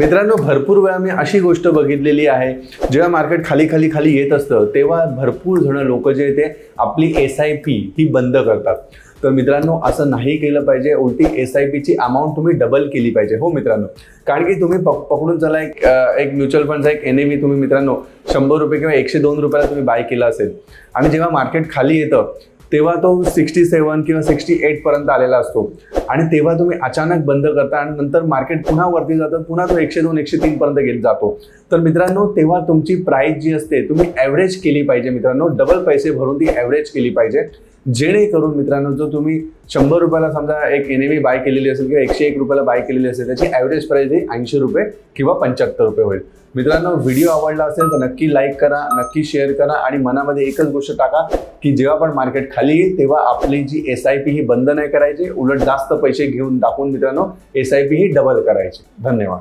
मित्रांनो भरपूर वेळा मी अशी गोष्ट बघितलेली आहे. जेव्हा मार्केट खाली खाली खाली येत असतं तेव्हा भरपूर जण लोक जे आहे ते आपली एस आय पी ही बंद करतात. तर मित्रांनो असं नाही केलं पाहिजे. उलटी एस आय पीची अमाऊंट तुम्ही डबल केली पाहिजे. हो मित्रांनो कारण की तुम्ही पक पकडून चला एक एक म्युच्युअल फंडचा एक एन तुम्ही मित्रांनो शंभर रुपये किंवा एकशे दोन रुपयाला तुम्ही बाय केला असेल. आणि जेव्हा मार्केट खाली येतं तेव्हा तो सिक्स्टी सेवन किंवा सिक्स्टी एट पर्यंत आलेला असतो. आणि तेव्हा तुम्ही अचानक बंद करता आणि नंतर मार्केट पुन्हा वरती जातं पुन्हा तो एकशे दोन एकशे तीन पर्यंत गेला जातो. तर मित्रांनो तेव्हा तुमची प्राईस जी असते तुम्ही ॲव्हरेज केली पाहिजे मित्रांनो. डबल पैसे भरून ती ॲव्हरेज केली पाहिजे. जेणेकरून मित्रांनो जो तुम्ही शंभर रुपयाला समजा एक एन बाय केलेली असेल किंवा एकशे एक रुपयाला बाय केलेली असेल त्याची ॲव्हरेज प्राईज ही ऐंशी रुपये किंवा पंच्याहत्तर रुपये होईल. मित्रांनो व्हिडिओ आवडला असेल तर नक्की लाईक करा नक्की शेअर करा आणि मनामध्ये एकच गोष्ट टाका की जेव्हा पण मार्केट खाली येईल तेव्हा आपली जी एस आय पी ही बंद नाही करायची उलट जास्त पैसे घेऊन टाकून मित्रांनो एस आय पी ही डबल करायची. धन्यवाद.